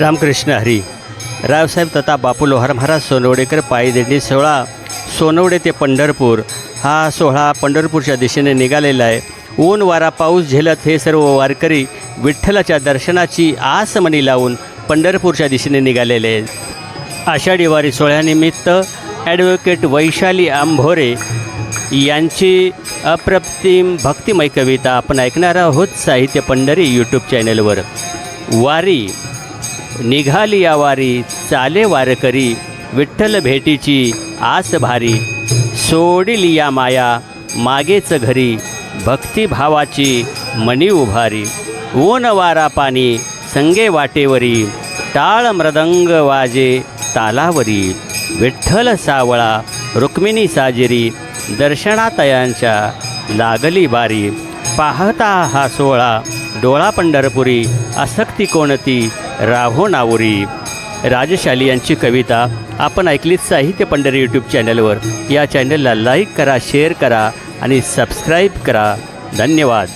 रामकृष्ण हरी रावसाहेब तथा बापू लोहार महाराज सोनवडेकर पायी दिंडी सोहळा सोनवडे ते पंढरपूर. हा सोहळा पंढरपूरच्या दिशेने निघालेला आहे. ऊन वारा पाऊस झेलत हे सर्व वारकरी विठ्ठलाच्या दर्शनाची आस मनी लावून पंढरपूरच्या दिशेने निघालेले आहेत. आषाढी वारी सोहळ्यानिमित्त ॲडव्होकेट वैशाली आंभोरे यांची अप्रतिम भक्तिमय कविता आपण ऐकणार आहोत साहित्य पंढरी यूट्यूब चॅनलवर वारी निघाली या चाले वारकरी विठ्ठल भेटीची आस भारी. सोडिली या माया मागेच घरी भक्तिभावाची मणी उभारी. ऊन वारा पाणी संगे वाटेवरी टाळ मृदंग वाजे तालावरी. विठ्ठल सावळा रुक्मिणी साजिरी दर्शनातयांच्या लागली बारी. पाहता हा सोहळा डोळा पंढरपुरी आसक्ती कोणती? राहो नावुरी. राजशाली यांची कविता आपण ऐकली साहित्य पंढरी यूट्यूब चॅनलवर या चॅनलला लाईक करा शेअर करा आणि सबस्क्राईब करा. धन्यवाद.